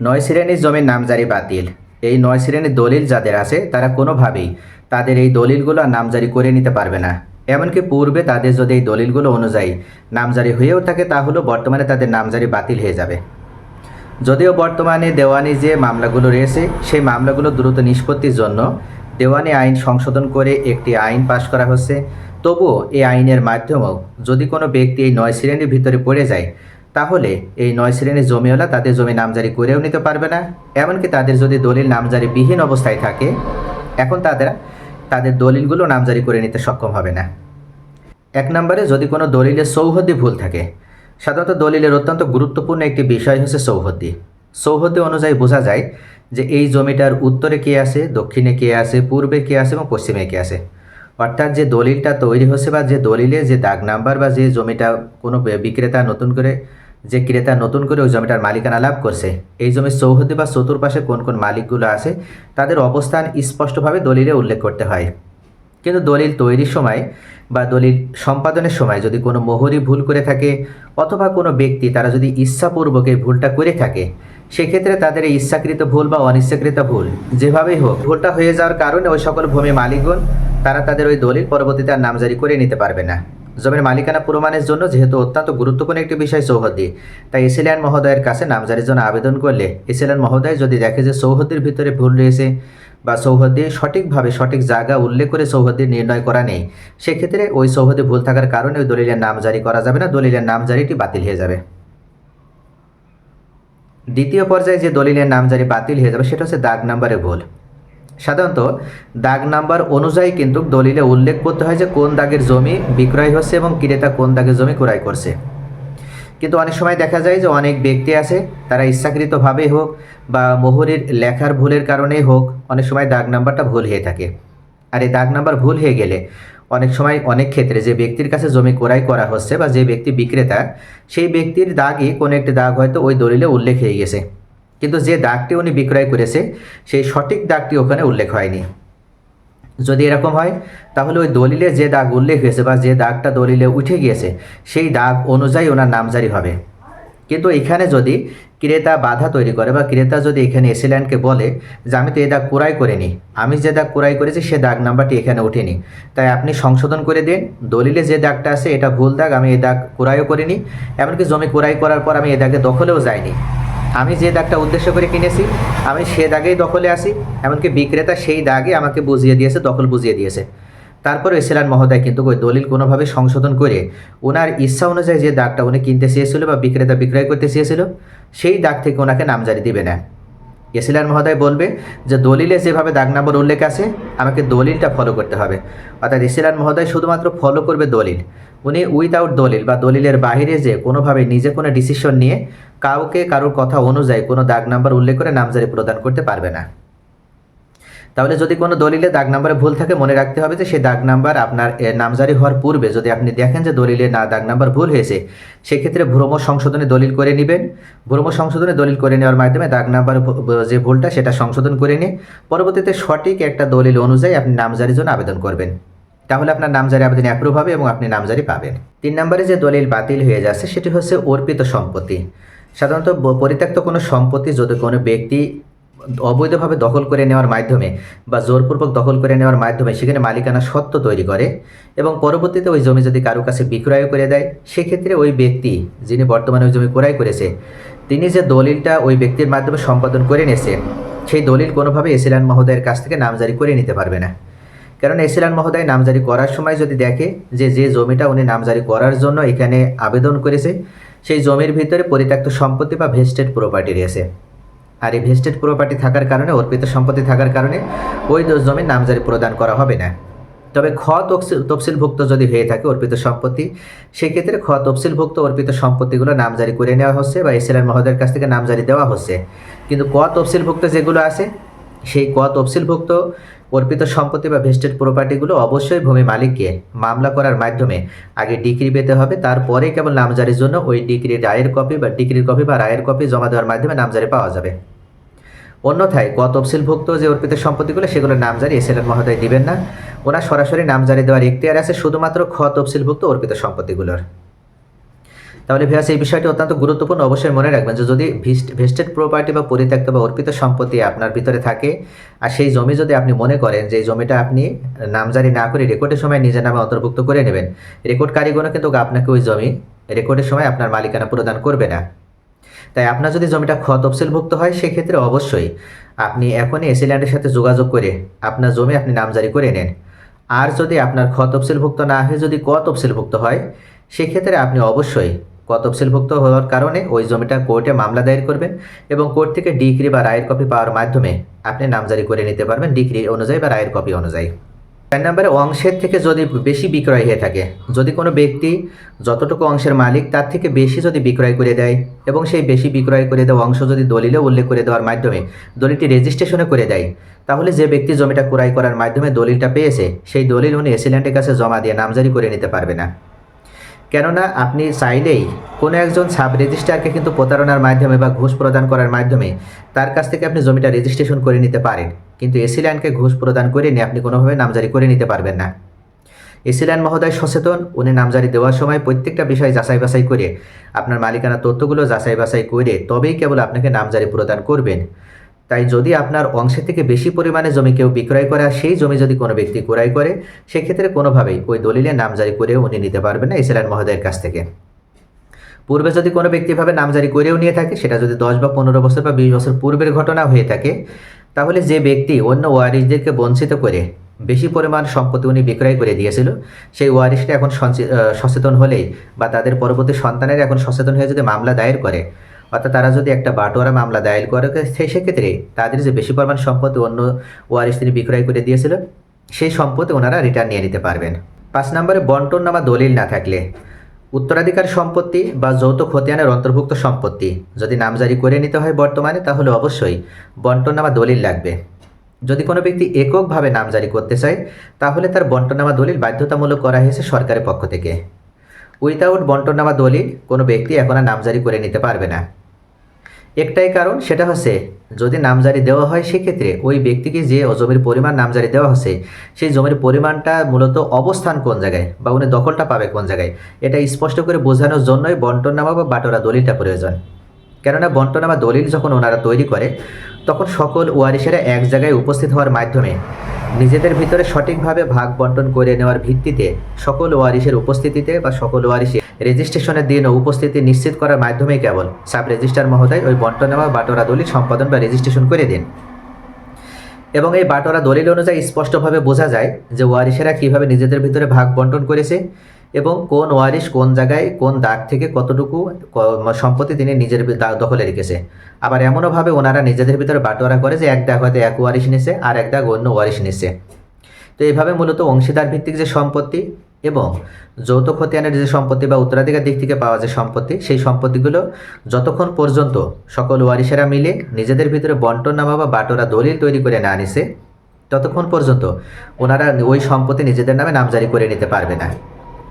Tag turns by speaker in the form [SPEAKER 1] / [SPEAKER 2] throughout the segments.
[SPEAKER 1] নয় শ্রেণির জমির নামজারি বাতিল। এই নয় শ্রেণির দলিল যাদের আছে, তারা কোনোভাবেই তাদের এই দলিলগুলো নামজারি করে নিতে পারবে না। এমনকি পূর্বে তাদের যদি এই দলিলগুলো অনুযায়ী নামজারি হয়েও থাকে, তাহলেও বর্তমানে তাদের নামজারি বাতিল হয়ে যাবে। যদিও বর্তমানে দেওয়ানি যে মামলাগুলো রয়েছে, সেই মামলাগুলো দ্রুত নিষ্পত্তির জন্য দেওয়ানি আইন সংশোধন করে একটি আইন পাশ করা হচ্ছে। তবুও এই আইনের মাধ্যমেও যদি কোনো ব্যক্তি এই নয় শ্রেণির ভিতরে পড়ে যায় তাহলে এই নয় শ্রেণির জমিওয়ালা তাদের জমি নামজারি করেও নিতে পারবে না। এমনকি তাদের যদি দলিল নামজারি বিহীন অবস্থায় থাকে, এখন তাদের তাদের দলিলগুলো নামজারি করে নিতে সক্ষম হবে না। এক নম্বরে, যদি কোনো দলিলের সৌহদ্দি ভুল থাকে, সাধারণত দলিলের অত্যন্ত গুরুত্বপূর্ণ একটি বিষয় হচ্ছে সৌহদ্দি। সৌহদ্দি অনুযায়ী বোঝা যায় যে এই জমিটার উত্তরে কে আছে, দক্ষিণে কে আছে, পূর্বে কে আছে এবং পশ্চিমে কে আছে। অর্থাৎ যে দলিলটা তৈরি হচ্ছে বা যে দলিলে যে দাগ নাম্বার বা যে জমিটা কোনো বিক্রেতা নতুন করে যে ক্রেতা নতুন করে ওই জমিটার মালিকানা লাভ করছে, এই জমির চৌহদ্দি বা চতুর্পাশে কোন কোন মালিকগুলো আছে, তাদের অবস্থান স্পষ্টভাবে দলিলে উল্লেখ করতে হয়। কিন্তু দলিল তৈরির সময় বা দলিল সম্পাদনের সময় যদি কোনো মোহরি ভুল করে থাকে, অথবা কোনো ব্যক্তি তারা যদি ইচ্ছাপূর্বক এই ভুলটা করে থাকে, সেক্ষেত্রে তাদের এই ইচ্ছাকৃত ভুল বা অনিচ্ছাকৃত ভুল যেভাবেই হোক, ভুলটা হয়ে যাওয়ার কারণে ওই সকল ভূমি মালিকগণ, তারা তাদের ওই দলিল পরবর্তীতে আর নামজারি করে নিতে পারবে না। জমির মালিকানা প্রমাণের জন্য যেহেতু অত্যন্ত গুরুত্বপূর্ণ একটি বিষয় সৌহদ্দি তাই এসিলিয়ান মহোদয়ের কাছে নামজারির জন্য আবেদন করলে এসিলিয়ান মহোদয় যদি দেখে যে সৌহদ্দির ভিতরে ভুল রয়েছে বা সৌহদ্দি সঠিকভাবে সঠিক জায়গা উল্লেখ করে সৌহদ্দি নির্ণয় করা নেই, সেক্ষেত্রে ওই সৌহদ্দি ভুল থাকার কারণে ওই দলিলের নাম জারি করা যাবে না, দলিলের নাম জারিটি বাতিল হয়ে যাবে। দ্বিতীয় পর্যায়ে যে দলিলের নাম জারি বাতিল হয়ে যাবে, সেটা হচ্ছে দাগ নাম্বারে ভুল। সাধারণত, দাগ নাম্বার অনুযায়ী কিন্তু দলিলে উল্লেখ করতে হয় যে কোন দাগের জমি বিক্রয় হচ্ছে এবং ক্রেতা কোন দাগের জমি ক্রয় করছে। কিন্তু অনেক সময় দেখা যায় যে অনেক ব্যক্তি আছে, তারা ইচ্ছাকৃতভাবে হোক বা মোহরের লেখার ভুলের কারণেই হোক, অনেক সময় দাগ নাম্বারটা ভুল হয়ে থাকে। আর এই দাগ নাম্বার ভুল হয়ে গেলে অনেক সময় অনেক ক্ষেত্রে যে ব্যক্তির কাছে জমি ক্রয় করা হচ্ছে বা যে ব্যক্তি বিক্রেতা, সেই ব্যক্তির দাগই কোনো একটি দাগ হয়তো ওই দলিলে উল্লেখ হয়ে গেছে। কিন্তু যে দাগটি উনি বিক্রয় করেছে, সেই সঠিক দাগটি ওখানে উল্লেখ হয়নি। যদি এরকম হয়, তাহলে ওই দলিলে যে দাগ উল্লেখ হয়েছে বা যে দাগটা দলিলে উঠে গিয়েছে, সেই দাগ অনুযায়ী ওনার নামজারি হবে। কিন্তু এখানে যদি ক্রেতা বাধা তৈরি করে বা ক্রেতা যদি এখানে এসিল্যান্ডকে বলে যে আমি তো এই দাগ ক্রয় করিনি, আমি যে দাগ ক্রয় করেছি সে দাগ নাম্বারটি এখানে ওঠেনি। তাই আপনি সংশোধন করে দিন, দলিলে যে দাগটা আছে, এটা ভুল দাগ, আমি এই দাগ ক্রয়ও করিনি, এমনকি জমি ক্রয় করার পর আমি এই দাগে দখলেও যাইনি। আমি যে দাগটা উদ্দেশ্য করে কিনেছি, আমি সে দাগেই দখলে আসি এমনকি বিক্রেতা সেই দাগে আমাকে বুঝিয়ে দিয়েছে, দখল বুঝিয়ে দিয়েছে। তারপরে এসিলান মহোদয় কিন্তু ওই দলিল কোনোভাবে সংশোধন করে ওনার ইচ্ছা অনুযায়ী যে দাগটা উনি কিনতে চেয়েছিল বা বিক্রেতা বিক্রয় করতে চেয়েছিল, সেই দাগ থেকে ওনাকে নামজারি দিবে না। এসিলান মহোদয় বলবে যে দলিলে যেভাবে দাগ নম্বর উল্লেখ আছে, আমাকে দলিলটা ফলো করতে হবে। অর্থাৎ এসিলার মহোদয় শুধুমাত্র ফলো করবে দলিল। উনি উইদাউট দলিল বা দলিলের বাহিরে যে কোনোভাবে নিজে কোনো ডিসিশন নিয়ে কাউকে কারোর কথা অনুযায়ী কোনো দাগ নাম্বার উল্লেখ করে নামজারি প্রদান করতে পারবে না। তাহলে যদি কোনো দলিলে দাগ নাম্বারে ভুল থাকে, মনে রাখতে হবে যে সেই দাগ নাম্বার আপনার নামজারি হওয়ার পূর্বে যদি আপনি দেখেন যে দলিলে না দাগ নাম্বার ভুল হয়েছে, সেক্ষেত্রে ভ্রম সংশোধনে দলিল করে নেবেন। ভ্রম সংশোধনে দলিল করে নেওয়ার মাধ্যমে দাগ নাম্বার যে ভুলটা সেটা সংশোধন করে নিয়ে পরবর্তীতে সঠিক একটা দলিল অনুযায়ী আপনি নামজারির জন্য আবেদন করবেন। তাহলে আপনার নামজারি আবেদন অ্যাপ্রুভ হবে এবং আপনি নামজারি পাবেন। তিন নম্বরে যে দলিল বাতিল হয়ে যাচ্ছে, সেটি হচ্ছে অর্পিত সম্পত্তি। সাধারণত পরিত্যক্ত কোনো সম্পত্তি যদি কোনো ব্যক্তি অবৈধভাবে দখল করে নেওয়ার মাধ্যমে বা জোরপূর্বক দখল করে নেওয়ার মাধ্যমে সেখানে মালিকানা সত্ত্ব তৈরি করে এবং পরবর্তীতে ওই জমি যদি কারও কাছে বিক্রয় করে দেয়, সেক্ষেত্রে ওই ব্যক্তি যিনি বর্তমানে ওই জমি ক্রয় করেছে, তিনি যে দলিলটা ওই ব্যক্তির মাধ্যমে সম্পাদন করে নিয়েছে, সেই দলিল কোনোভাবে এসিলান মহোদয়ের কাছ থেকে নামজারি করে নিতে পারবে না। কারণ এসিলান মহোদয় নামজারি করার সময় যদি দেখে যে যে জমিটা উনি নামজারি করার জন্য এখানে আবেদন করেছে, সেই জমির ভিতরে পরিত্যক্ত সম্পত্তি বা ভেস্টেড প্রপার্টি রয়েছে। আর এই ভেস্টেড প্রপার্টি থাকার কারণে, অর্পিত সম্পত্তি থাকার কারণে ওই দোষ জমির নামজারি প্রদান করা হবে না। তবে খ তফসিল তফসিলভুক্ত যদি হয়ে থাকে অর্পিত সম্পত্তি, সেক্ষেত্রে খ তফসিলভুক্ত অর্পিত সম্পত্তিগুলো নামজারি করে নেওয়া হচ্ছে বা ইসলাম মহোদয়ের কাছ থেকে নামজারি দেওয়া হচ্ছে। কিন্তু ক তফসিলভুক্ত যেগুলো আছে, সেই ক তফসিলভুক্ত অর্পিত সম্পত্তি বা ভেস্টেড প্রপার্টিগুলো অবশ্যই ভূমি মালিককে মামলা করার মাধ্যমে আগে ডিগ্রি পেতে হবে। তারপরে কেবল নামজারির জন্য ওই ডিগ্রির রায়ের কপি বা ডিগ্রির কপি বা রায়ের কপি জমা দেওয়ার মাধ্যমে নামজারি পাওয়া যাবে। অন্যথায় ক তফসিলভুক্ত যে অর্পিত সম্পত্তিগুলো, সেগুলোর নামজারি এসএলএন মহোদয় দিবেন না। ওনার সরাসরি নামজারি দেওয়ার এখতিয়ার আছে শুধুমাত্র খ তফসিলভুক্ত অর্পিত সম্পত্তিগুলোর। তাহলে ভিয়াস এই বিষয়টি অত্যন্ত গুরুত্বপূর্ণ। অবশ্যই মনে রাখবেন যে যদি ভেস্টেড প্রপার্টি বা পরিত্যক্ত বা অর্পিত সম্পত্তি আপনার ভিতরে থাকে, আর সেই জমি যদি আপনি মনে করেন যে এই জমিটা আপনি নামজারি না করে রেকর্ডের সময় নিজের নামে অন্তর্ভুক্ত করে নেবেন রেকর্ড কারিগরও কিন্তু আপনাকে ওই জমি রেকর্ডের সময় আপনার মালিকানা প্রদান করবে না। তাই আপনার যদি জমিটা খ তফসিলভুক্ত হয়, সেক্ষেত্রে অবশ্যই আপনি এখনই এসি ল্যান্ডের সাথে যোগাযোগ করে আপনার জমি আপনি নামজারি করে নেন। আর যদি আপনার খ তফসিলভুক্ত না হয়ে যদি ক তফসিলভুক্ত হয়, সেক্ষেত্রে আপনি অবশ্যই ক তফসিলভুক্ত হওয়ার কারণে ওই জমিটা কোর্টে মামলা দায়ের করবেন এবং কোর্ট থেকে ডিগ্রি বা রায়ের কপি পাওয়ার মাধ্যমে আপনি নামজারি করে নিতে পারবেন ডিগ্রি অনুযায়ী বা রায়ের কপি অনুযায়ী। চার নম্বরে, অংশের থেকে যদি বেশি বিক্রয় হয়ে থাকে, যদি কোনো ব্যক্তি যতটুকু অংশের মালিক, তার থেকে বেশি যদি বিক্রয় করে দেয় এবং সেই বেশি বিক্রয় করে দেওয়া অংশ যদি দলিলে উল্লেখ করে দেওয়ার মাধ্যমে দলিলটি রেজিস্ট্রেশনে করে দেয়, তাহলে যে ব্যক্তি জমিটা ক্রয় করার মাধ্যমে দলিলটা পেয়েছে, সেই দলিল উনি এসিল্যান্ডের কাছে জমা দিয়ে নামজারি করে নিতে পারবে না। কেননা আপনি চাইলেই কোনো একজন সাব রেজিস্ট্রারকে কিন্তু প্রতারণার মাধ্যমে বা ঘুষ প্রদান করার মাধ্যমে তার কাছ থেকে আপনি জমিটা রেজিস্ট্রেশন করে নিতে পারেন। কিন্তু এসিল্যান্ডকে ঘুষ প্রদান করে নিয়ে আপনি কোনোভাবে নামজারি করে নিতে পারবেন না। এসিল্যান্ড মহোদয় সচেতন, উনি নামজারি দেওয়ার সময় প্রত্যেকটা বিষয় যাচাই বাছাই করে, আপনার মালিকানা তথ্যগুলো যাচাই বাছাই করে তবেই কেবল আপনাকে নামজারি প্রদান করবেন। তাই যদি আপনার অংশের থেকে বেশি পরিমাণে জমি কেউ বিক্রয় করে আর সেই জমি যদি কোনো ব্যক্তি ক্রয় করে, সেক্ষেত্রে কোনোভাবেই ওই দলিলে নামজারি করে উনি নিতে পারবেন না এসিল্যান্ড মহোদয়ের কাছ থেকে। পূর্বে যদি কোনো ব্যক্তিভাবে নামজারি করেও নিয়ে থাকে, সেটা যদি দশ বা পনেরো বছর বা বিশ বছর পূর্বের ঘটনা হয়ে থাকে, তাহলে যে ব্যক্তি অন্য ওয়ারিশদেরকে বঞ্চিত করে বেশি পরিমাণ সম্পত্তি উনি বিক্রয় করে দিয়েছিল, সেই ওয়ারিশটা এখন সচেতন হলেই বা তাদের পরবর্তী সন্তানের এখন সচেতন হয়ে যদি মামলা দায়ের করে অর্থাৎ তারা যদি একটা বাটোয়ারা মামলা দায়ের করে সে- সেক্ষেত্রে তাদের যে বেশি পরিমাণ সম্পত্তি অন্য ওয়ারিশ তিনি বিক্রয় করে দিয়েছিল, সেই সম্পত্তি ওনারা রিটার্ন নিয়ে নিতে পারবেন। পাঁচ নম্বরে বন্টন নামা দলিল না থাকলে। উত্তরাধিকার সম্পত্তি বা যৌথ খতিয়ানের অন্তর্ভুক্ত সম্পত্তি যদি নামজারি করে নিতে হয় বর্তমানে, তাহলে অবশ্যই বন্টননামা দলিল লাগবে। যদি কোনো ব্যক্তি এককভাবে নামজারি করতে চায়, তাহলে তার বন্টননামা দলিল বাধ্যতামূলক করা হয়েছে সরকারের পক্ষ থেকে। উইথাউট বন্টননামা দলিল কোনো ব্যক্তি এখন আর নামজারি করে নিতে পারবে না। একটাই কারণ, সেটা হচ্ছে যদি নামজারি দেওয়া হয় সেক্ষেত্রে ওই ব্যক্তিকে যে জমির পরিমাণ নামজারি দেওয়া হচ্ছে, সেই জমির পরিমাণটা মূলত অবস্থান কোন জায়গায় বা উনি দখলটা পাবে কোন জায়গায়, এটা স্পষ্ট করে বোঝানোর জন্যই বন্টননামা বা বাটোরা দলিলটা প্রয়োজন। কেননা বন্টনামা দলিল যখন ওনারা তৈরি করে তখন সকল ওয়ারিশেরা এক জায়গায় উপস্থিত হওয়ার মাধ্যমে নিজেদের ভিতরে সঠিকভাবে ভাগ বন্টন করে নেওয়ার ভিত্তিতে সকল ওয়ারিশের উপস্থিতিতে বা সকল ওয়ারিশের রেজিস্ট্রেশনের দিন উপস্থিতি নিশ্চিত করার মাধ্যমেই কেবল সাব রেজিস্ট্রার মহোদয় ওই বন্টনামা বাটোরা দলিল সম্পাদন বা রেজিস্ট্রেশন করে দিন। এবং এই বাটোরা দলিল অনুযায়ী স্পষ্টভাবে বোঝা যায় যে ওয়ারিশেরা কীভাবে নিজেদের ভিতরে ভাগ বন্টন করেছে এবং কোন ওয়ারিশ কোন জায়গায় কোন দাগ থেকে কতটুকু সম্পত্তি তিনি নিজের দখলে রেখেছে। আবার এমনওভাবে ওনারা নিজেদের ভিতরে বাটোয়ারা করে যে এক দাগ হয়তো এক ওয়ারিশ নিচ্ছে আর এক দাগ অন্য ওয়ারিশ নিচ্ছে তো এইভাবে মূলত অংশীদার ভিত্তিক যে সম্পত্তি এবং যৌথ খতিয়ানের যে সম্পত্তি বা উত্তরাধিকার দিক থেকে পাওয়া যে সম্পত্তি, সেই সম্পত্তিগুলো যতক্ষণ পর্যন্ত সকল ওয়ারিশেরা মিলে নিজেদের ভিতরে বন্টননামা বা বাটোরা দলিল তৈরি করে না নিছে ততক্ষণ পর্যন্ত ওনারা ওই সম্পত্তি নিজেদের নামে নামজারি করে নিতে পারবে না।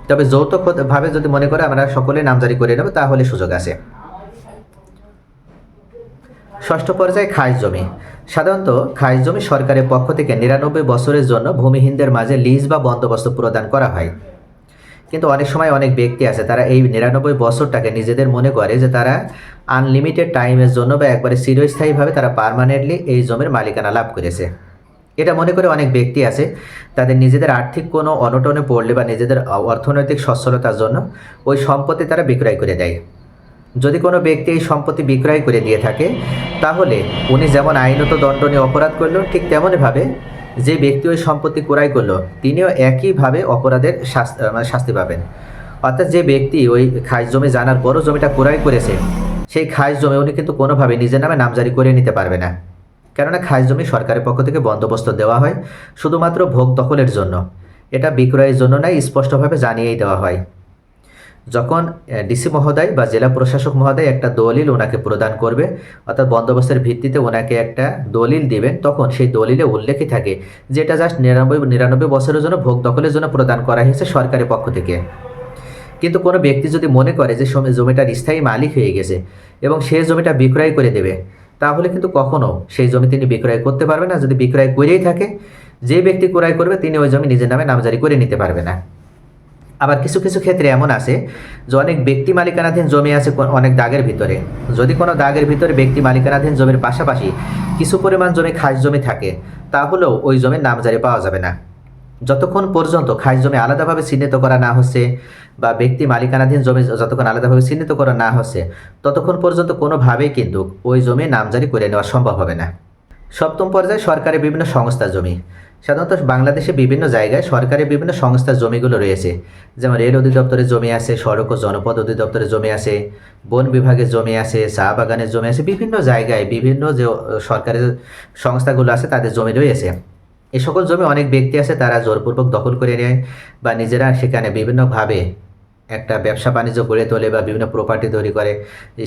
[SPEAKER 1] তবে যৌথ খত- ভাবে যদি মনে করে আমরা সকলে নামজারি করে নেব, তাহলে সুযোগ আছে। ষষ্ঠ পর্যায়ে খাস জমি। সাধারণত খাস জমি সরকারের পক্ষ থেকে নিরানব্বই বছরের জন্য ভূমিহীনদের মাঝে লিজ বা বন্দোবস্ত প্রদান করা হয়। কিন্তু অনেক সময় অনেক ব্যক্তি আছে, তারা এই নিরানব্বই বছরটাকে নিজেদের মনে করে যে তারা আনলিমিটেড টাইমের জন্য বা একবারে চিরস্থায়ীভাবে তারা পার্মানেন্টলি এই জমির মালিকানা লাভ করেছে। এটা মনে করে অনেক ব্যক্তি আছে, তাদের নিজেদের আর্থিক কোনো অনটনে পড়লে বা নিজেদের অর্থনৈতিক সচ্ছলতার জন্য ওই সম্পত্তি তারা বিক্রয় করে দেয়। যদি কোনো ব্যক্তি এই সম্পত্তি বিক্রয় করে দিয়ে থাকে, তাহলে উনি যেমন আইনত দণ্ডনীয় অপরাধ করল, ঠিক তেমনইভাবে যে ব্যক্তি ওই সম্পত্তি ক্রয় করল, তিনিও একইভাবে অপরাধের মানে শাস্তি পাবেন। অর্থাৎ যে ব্যক্তি ওই খাস জমি জানার পরও জমিটা ক্রয় করেছে, সেই খাস জমি উনি কিন্তু কোনোভাবে নিজের নামে নামজারি করে নিতে পারবে না। কেননা খাস জমি সরকারের পক্ষ থেকে বন্দোবস্ত দেওয়া হয়, শুধুমাত্র ভোগ দখলের জন্য। এটা বিক্রয়ের জন্য নয়, স্পষ্টভাবে জানিয়েই দেওয়া হয়। যখন ডিসি মহোদয় বা জেলা প্রশাসক মহোদয় একটা দলিল ওনাকে প্রদান করবে, অর্থাৎ বন্দোবস্তের ভিত্তিতে ওনাকে একটা দলিল দিবেন, তখন সেই দলিলে উল্লেখই থাকে যে এটা জাস্ট নিরানব্বই নিরানব্বই বছরের জন্য ভোগ দখলের জন্য প্রদান করা হয়েছে সরকারের পক্ষ থেকে। কিন্তু কোনো ব্যক্তি যদি মনে করে যে জমিটার স্থায়ী মালিক হয়ে গেছে এবং সে জমিটা বিক্রয় করে দেবে তাহলে কিন্তু কখনো সেই জমি তিনি বিক্রয় করতে পারবে না। যদি বিক্রয় করেই থাকে, যে ব্যক্তি ক্রয় করবে, তিনি ওই জমি নিজের নামে নামজারি করে নিতে পারবে না। আবার কিছু কিছু ক্ষেত্রে এমন আছে যে অনেক ব্যক্তি মালিকানাধীন জমি আছে অনেক দাগের ভিতরে। যদি কোনো দাগের ভিতরে ব্যক্তি মালিকানাধীন জমির পাশাপাশি কিছু পরিমাণ জমি খাস জমি থাকে, তাহলেও ওই জমির নামজারি পাওয়া যাবে না। যতক্ষণ পর্যন্ত খাস জমি আলাদাভাবে চিহ্নিত করা না হচ্ছে বা ব্যক্তি মালিকানাধীন জমি যতক্ষণ আলাদাভাবে চিহ্নিত করা না হচ্ছে, ততক্ষণ পর্যন্ত কোনোভাবেই কিন্তু ওই জমি নামজারি করে নেওয়া সম্ভব হবে না। সপ্তম পর্যায়ে সরকারের বিভিন্ন সংস্থার জমি। সাধারণত বাংলাদেশে বিভিন্ন জায়গায় সরকারের বিভিন্ন সংস্থার জমিগুলো রয়েছে। যেমন রেল অধিদপ্তরের জমি আছে, সড়ক ও জনপদ অধিদপ্তরের জমি আছে, বন বিভাগের জমি আছে, চা বাগানের জমি আছে, বিভিন্ন জায়গায় বিভিন্ন যে সরকারের সংস্থাগুলো আছে তাদের জমি রয়েছে। এই সকল জমি অনেক ব্যক্তি আছে তারা জোরপূর্বক দখল করে নেয় বা নিজেরা সেখানে বিভিন্নভাবে একটা ব্যবসা বাণিজ্য গড়ে তোলে বা বিভিন্ন প্রপার্টি তৈরি করে,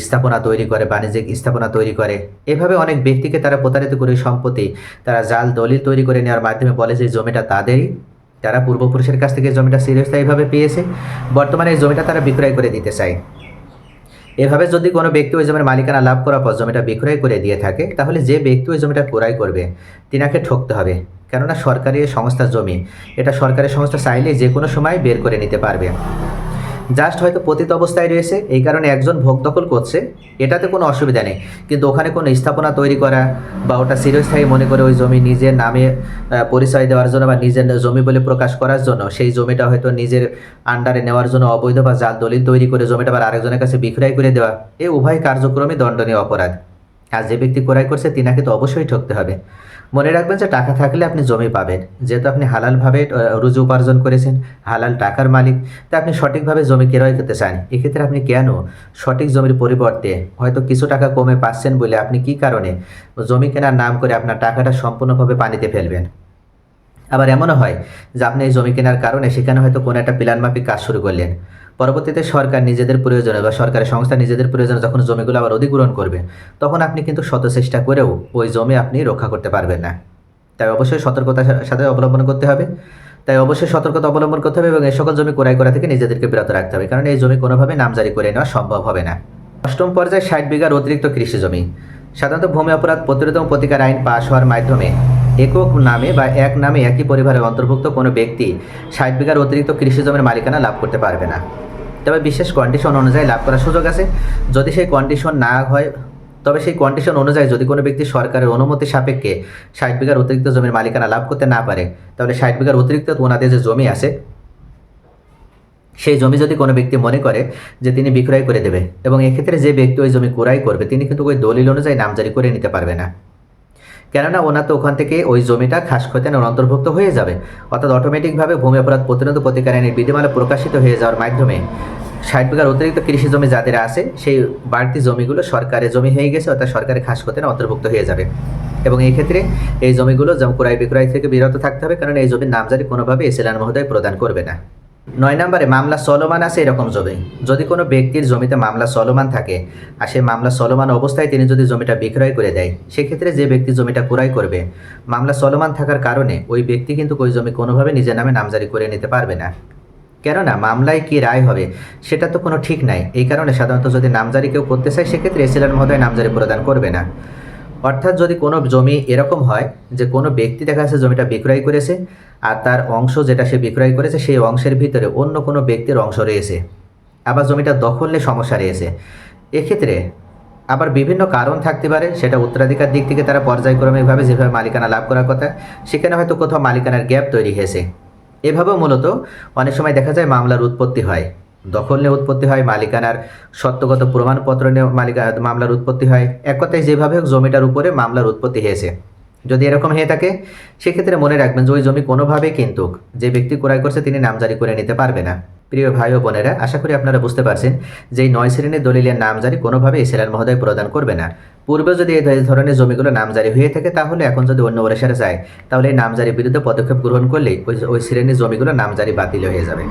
[SPEAKER 1] স্থাপনা তৈরি করে, বাণিজ্যিক স্থাপনা তৈরি করে। এভাবে অনেক ব্যক্তিকে তারা প্রতারিত করে সম্পত্তি তারা জাল দলিল তৈরি করে নেওয়ার মাধ্যমে বলে যে জমিটা তাদেরই। তারা পূর্বপুরুষের কাছ থেকে জমিটা চিরস্থায়ীভাবে পেয়েছে। বর্তমানে এই জমিটা তারা বিক্রয় করে দিতে চায়। এভাবে যদি কোনো ব্যক্তি ওই জমির মালিকানা লাভ করার পর জমিটা বিক্রয় করে দিয়ে থাকে, তাহলে যে ব্যক্তি ওই জমিটা ক্রয় করবে, তিনাকে ঠকতে হবে। কেননা সরকারি সংস্থার জমি। এটা সরকারি সংস্থা চাইলে যে কোনো সময় বের করে নিতে পারবে। জাস্ট হয়তো পতিত অবস্থায় রয়েছে, এই কারণে একজন ভোগ দখল করছে, এটাতে কোনো অসুবিধা নেই। কিন্তু ওখানে কোনো স্থাপনা তৈরি করা বা ওটা চিরস্থায়ী মনে করে ওই জমি নিজের নামে পরিচয় দেওয়ার জন্য বা নিজের জমি বলে প্রকাশ করার জন্য, সেই জমিটা হয়তো নিজের আন্ডারে নেওয়ার জন্য অবৈধ বা জাল দলিল তৈরি করে জমিটা আবার আরেকজনের কাছে বিক্রয় করে দেওয়া এই উভয় কার্যক্রমই দণ্ডনীয় অপরাধ। আর যে ব্যক্তি ক্রয় করছে, তিনাকে তো অবশ্যই ঠকতে হবে। মনে রাখবেন যে টাকা থাকলে আপনি জমি পাবেন। যেহেতু আপনি হালালভাবে রুজু উপার্জন করেছেন, হালাল টাকার মালিক, তা আপনি সঠিকভাবে জমি ক্রয় করতে চান। এক্ষেত্রে আপনি কেন সঠিক জমির পরিবর্তে হয়তো কিছু টাকা কমে পাচ্ছেন বলে আপনি কি কারণে জমি কেনার নাম করে আপনার টাকাটা সম্পূর্ণভাবে পানিতে ফেলবেন? আবার এমনও হয় যে আপনি এই জমি কেনার কারণে সেখানে হয়তো কোনো একটা প্ল্যান মাফিক কাজ শুরু করলেন। পরবর্তীতে সরকার নিজেদের প্রয়োজনে বা সরকারি সংস্থা নিজেদের প্রয়োজনে যখন জমিগুলো আবার অধিগ্রহণ করবে, তখন আপনি কিন্তু শত চেষ্টা করেও ওই জমি আপনি রক্ষা করতে পারবেন না। তাই অবশ্যই সতর্কতার সাথে অবলম্বন করতে হবে। তাই অবশ্যই সতর্কতা অবলম্বন করতে হবে এবং এই সকল জমি ক্রয় করা থেকে নিজেদেরকে বিরত রাখতে হবে, কারণ এই জমি কোনোভাবে নামজারি করে নেওয়া সম্ভব হবে না। অষ্টম পর্যায়ে ষাট বিঘার অতিরিক্ত কৃষি জমি। সাধারণত ভূমি অপরাধ প্রতিরোধ এবং প্রতিকার আইন পাশ হওয়ার মাধ্যমে একক নামে বা এক নামে একই পরিবারের অন্তর্ভুক্ত কোনো ব্যক্তি ষাট বিঘার অতিরিক্ত কৃষি জমির মালিকানা লাভ করতে পারবে না। তবে বিশেষ কন্ডিশন অনুযায়ী লাভ করার সুযোগ আছে। যদি সেই কন্ডিশন না হয়, তবে সেই কন্ডিশন অনুযায়ী যদি কোনো ব্যক্তি সরকারের অনুমতি সাপেক্ষে ষাট বিঘার অতিরিক্ত জমির মালিকানা লাভ করতে না পারে, তাহলে ষাট বিঘার অতিরিক্ত ওনাদের যে জমি আছে, সেই জমি যদি কোনো ব্যক্তি মনে করে যে তিনি বিক্রয় করে দেবে এবং এক্ষেত্রে যে ব্যক্তি ওই জমি ক্রয় করবে, তিনি কিন্তু ওই দলিল অনুযায়ী নামজারি করে নিতে পারবে না। কেননা ওনার তো ওখান থেকে ওই জমিটা খাস খতিয়ানের অন্তর্ভুক্ত হয়ে যাবে। অর্থাৎ অটোমেটিকভাবে ভূমি অপরাধ প্রতিরোধ প্রতিকার আইনের বিধিমালা প্রকাশিত হয়ে যাওয়ার মাধ্যমে ষাট বিঘার অতিরিক্ত কৃষি জমি যাদের আছে, সেই বাড়তি জমিগুলো সরকারের জমি হয়ে গেছে, অর্থাৎ সরকারের খাস খতিয়ানে অন্তর্ভুক্ত হয়ে যাবে। এবং এই ক্ষেত্রে এই জমিগুলো ক্রয় বিক্রয় থেকে বিরত থাকতে হবে কারণ এই জমির নামজারি কোনোভাবে এসিলান মহোদয় প্রদান করবে না। নয় নম্বরে, মামলা চলমান আছে এরকম জমি যদি কোনো ব্যক্তির জমিতে মামলা চলমান থাকে, আর সেই মামলা চলমান অবস্থায় তিনি যদি জমিটা বিক্রয় করে দেয়, সেক্ষেত্রে যে ব্যক্তি জমিটা ক্রয় করবে, মামলা চলমান থাকার কারণে ওই ব্যক্তি কিন্তু ওই জমি কোনোভাবে নিজের নামে নামজারি করে নিতে পারবে না। কেননা, মামলায় কি রায় হবে, সেটা তো কোনো ঠিক নাই। এই কারণে সাধারণত যদি নামজারি কেউ করতে চায়, সেক্ষেত্রে এসিলান মহোদয় নামজারি প্রদান করবে না। অর্থাৎ যদি কোনো জমি এরকম হয়, যে কোনো ব্যক্তি দেখা যাচ্ছে জমিটা বিক্রয় করেছে আর তার অংশ যেটা সে বিক্রয় করেছে, সেই অংশের ভিতরে অন্য কোনো ব্যক্তির অংশ রয়েছে। আবার জমিটা দখলে সমস্যা রয়েছে। এক্ষেত্রে আবার বিভিন্ন কারণ থাকতে পারে, সেটা উত্তরাধিকার দিক থেকে তারা পর্যায়ক্রমিকভাবে যেভাবে মালিকানা লাভ করার কথা, সেখানে হয়তো কোথাও মালিকানার গ্যাপ তৈরি হয়েছে। এভাবেও মূলত অনেক সময় দেখা যায় মামলার উৎপত্তি হয়। দখল নিয়ে উৎপত্তি হয়, মালিকানার সত্যগত প্রমাণপত্র নিয়ে মালিকা মামলার উৎপত্তি হয়। এক কথায় যেভাবে হোক, জমিটার উপরে মামলার উৎপত্তি হয়েছে। যদি এরকম হয়ে থাকে, সেক্ষেত্রে মনে রাখবেন যে ওই জমি কোনোভাবেই কিন্তু যে ব্যক্তি ক্রয় করছে, তিনি নামজারি করে নিতে পারবে না। প্রিয় ভাই ও বোনেরা, আশা করি আপনারা বুঝতে পারছেন যে এই নয় শ্রেণির দলিলের নামজারি কোনোভাবে এসিলার মহোদয় প্রদান করবে না। পূর্বে যদি এই ধরনের জমিগুলো নামজারি হয়ে থাকে, তাহলে এখন যদি অন্য ওরেসারে যায়, তাহলে এই নামজারির বিরুদ্ধে পদক্ষেপ গ্রহণ করলেই ওই ওই শ্রেণির জমিগুলো নামজারি বাতিল হয়ে যাবে।